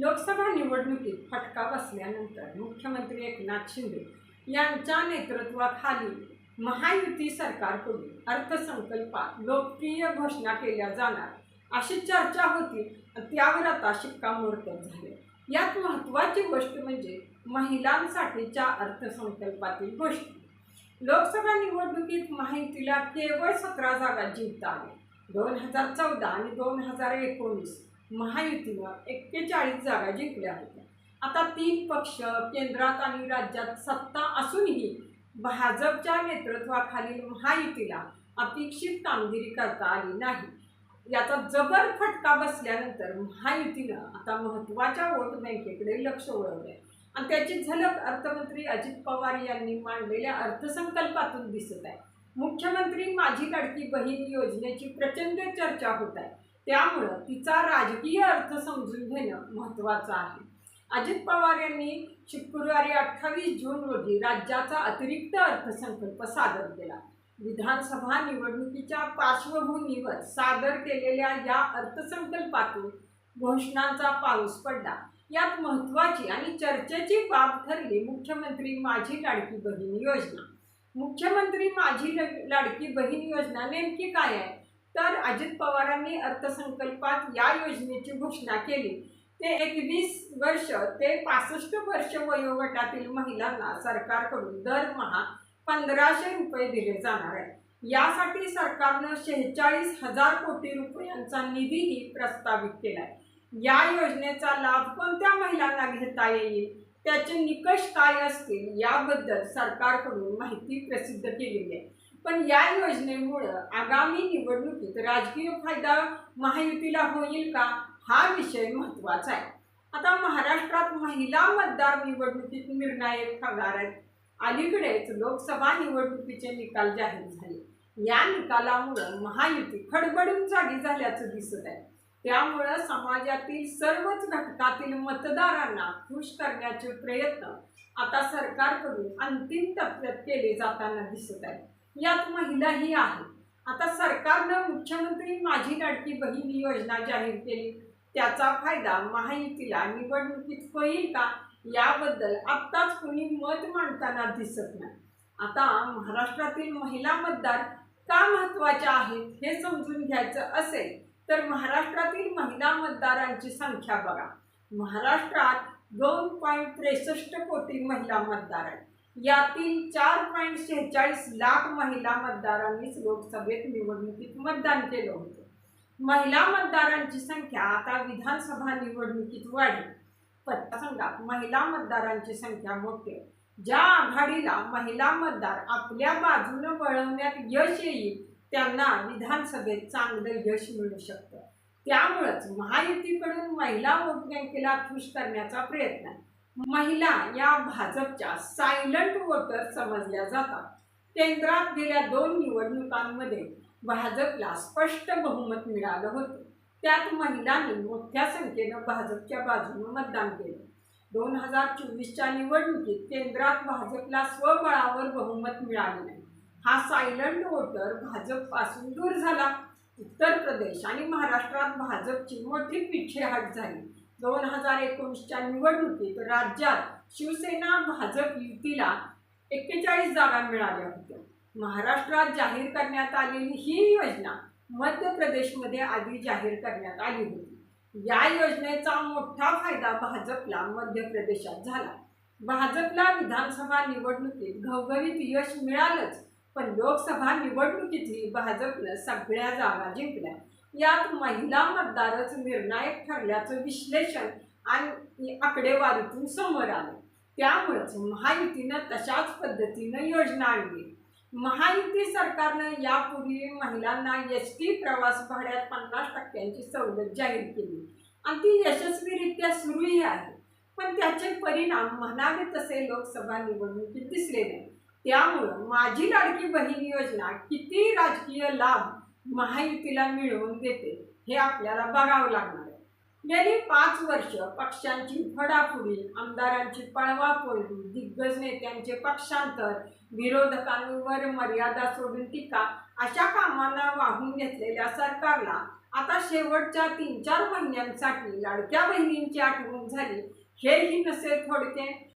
लोकसभा निवडणुकीत फटका बसल्यानंतर मुख्यमंत्री एकनाथ शिंदे यांच्या नेतृत्वाखाली महायुती सरकारकडून अर्थसंकल्पात लोकप्रिय घोषणा केल्या जाणार अशी चर्चा होती. त्यावर आता शिक्कामोर्तब झाले. यात महत्त्वाची गोष्ट म्हणजे महिलांसाठीच्या अर्थसंकल्पातील गोष्टी. लोकसभा निवडणुकीत महायुतीला केवळ सतरा जागा जिंकता आल्या दोन हजार चौदा आणि दोन हजार एकोणीस महायुतीनं एक्केचाळीस जागा जिंकल्या होत्या. आता तीन पक्ष केंद्रात आणि राज्यात सत्ता असूनही भाजपच्या नेतृत्वाखालील महायुतीला अपेक्षित कामगिरी करता आली नाही. याचा जबर फटका बसल्यानंतर महायुतीनं आता महत्त्वाच्या वोट बँकेकडे लक्ष वळवलंय. आणि त्याची झलक अर्थमंत्री अजित पवार यांनी मांडलेल्या अर्थसंकल्पातून दिसत आहे. मुख्यमंत्री माझी लाडकी बहीण योजनेची प्रचंड चर्चा होत आहे. त्यामुळं तिचा राजकीय अर्थ समजून घेणं महत्त्वाचं आहे. अजित पवार यांनी शुक्रवारी अठ्ठावीस जून रोजी राज्याचा अतिरिक्त अर्थसंकल्प सादर केला. विधानसभा निवडणुकीच्या पार्श्वभूमीवर सादर केलेल्या या अर्थसंकल्पातून घोषणांचा पाऊस पडला. यात महत्त्वाची आणि चर्चेची बाब ठरली मुख्यमंत्री माझी लाडकी बहीण योजना. मुख्यमंत्री माझी ल- लाडकी बहीण योजना नेमकी काय आहे? तर अजित पवारांनी अर्थसंकल्पात या योजनेची घोषणा केली. ते एकवीस वर्ष ते पासष्ट वर्ष वयोगटातील महिलांना सरकारकडून दरमहा पंधराशे रुपये दिले जाणार आहे यासाठी सरकारनं शेहेचाळीस हजार कोटी रुपयांचा निधीही प्रस्तावित केला आहे या योजनेचा लाभ कोणत्या महिलांना घेता येईल? त्याचे निकष काय असतील? याबद्दल सरकारकडून माहिती प्रसिद्ध केलेली आहे. पण या योजनेमुळं आगामी निवडणुकीत राजकीय फायदा महायुतीला होईल का? हा विषय महत्त्वाचा आहे. आता महाराष्ट्रात महिला मतदार निवडणुकीत निर्णायक ठरणार आहेत. अलीकडेच लोकसभा निवडणुकीचे निकाल जाहीर झाले. या निकालामुळं महायुती खडबडून जागी झाल्याचं दिसत आहे. त्यामुळं समाजातील सर्वच घटकातील मतदारांना खुश करण्याचे प्रयत्न आता सरकारकडून अंतिम टप्प्यात केले जाताना दिसत आहे यात महिलाही आहेत. आता सरकारनं मुख्यमंत्री माझी लाडकी बहीण योजना जाहीर केली. त्याचा फायदा महायुतीला निवडणुकीत होईल का याबद्दल आत्ताच कुणी मत मांडताना दिसत नाही. आता महाराष्ट्रातील महिला मतदार का महत्त्वाच्या आहेत हे समजून घ्यायचं असेल तर महाराष्ट्रातील महिला मतदारांची संख्या बघा. महाराष्ट्रात दोन पॉईंट त्रेसष्ट कोटी महिला मतदार आहेत. यातील चार पॉईंट शेहेचाळीस लाख महिला मतदारांनीच लोकसभेत निवडणुकीत मतदान केलं होतं. महिला मतदारांची संख्या आता विधानसभा निवडणुकीत वाढली. मतदारसंघात महिला मतदारांची संख्या मोठी आहे. ज्या आघाडीला महिला मतदार आपल्या बाजूनं वळवण्यात यश येईल त्यांना विधानसभेत चांगलं यश मिळू शकतं. त्यामुळंच महायुतीकडून महिला वोट बँकेला खुश करण्याचा प्रयत्न. महिला या भाजपच्या सायलंट वोटर समजल्या जातात. केंद्रात गेल्या दोन निवडणुकांमध्ये भाजपला स्पष्ट बहुमत मिळालं होतं. त्यात महिलांनी मोठ्या संख्येनं भाजपच्या बाजूनं मतदान केलं. दोन हजार चोवीसच्या निवडणुकीत केंद्रात भाजपला स्वबळावर बहुमत मिळाले नाही. हा सायलंट वोटर भाजपपासून दूर झाला. उत्तर प्रदेश आणि महाराष्ट्रात भाजपची मोठी पिछेहाट झाली. दोन हजार एकोणीसच्या निवडणुकीत राज्यात शिवसेना भाजप युतीला एक्केचाळीस जागा मिळाल्या होत्या. महाराष्ट्रात जाहीर करण्यात आलेली ही योजना मध्य प्रदेशमध्ये आधी जाहीर करण्यात आली होती. या योजनेचा मोठा फायदा भाजपला मध्य प्रदेशात झाला. भाजपला विधानसभा निवडणुकीत घवघवीत यश मिळालंच. पण लोकसभा निवडणुकीतही भाजपनं सगळ्या जागा जिंकल्या. यात महिला मतदारच निर्णायक ठरल्याचं विश्लेषण आणि आकडेवारीतून समोर आलं. त्यामुळेच महायुतीनं तशाच पद्धतीनं योजना आणली. महायुती सरकारनं यापूर्वी महिलांना एस टी प्रवास भाड्यात पन्नास टक्क्यांची सवलत जाहीर केली. आणि ती यशस्वीरित्या सुरूही आहे. पण त्याचे परिणाम म्हणावे तसे लोकसभा निवडणुकीत दिसले नाही. त्यामुळं माझी लाडकी बहीण योजना किती राजकीय लाभ महायुतीला मिळवून देते हे आपल्याला बघावं लागणार आहे. गेली पाच वर्ष पक्षांची फडाफुडी आमदारांची पळवापळवी दिग्गज नेत्यांचे पक्षांतर विरोधकांवर मर्यादा सोडून टीका अशा कामांना वाहून घेतलेल्या सरकारला आता शेवटच्या तीन चार महिन्यांसाठी लाडक्या बहिणींची आठवण झाली. हेही नसे थोडके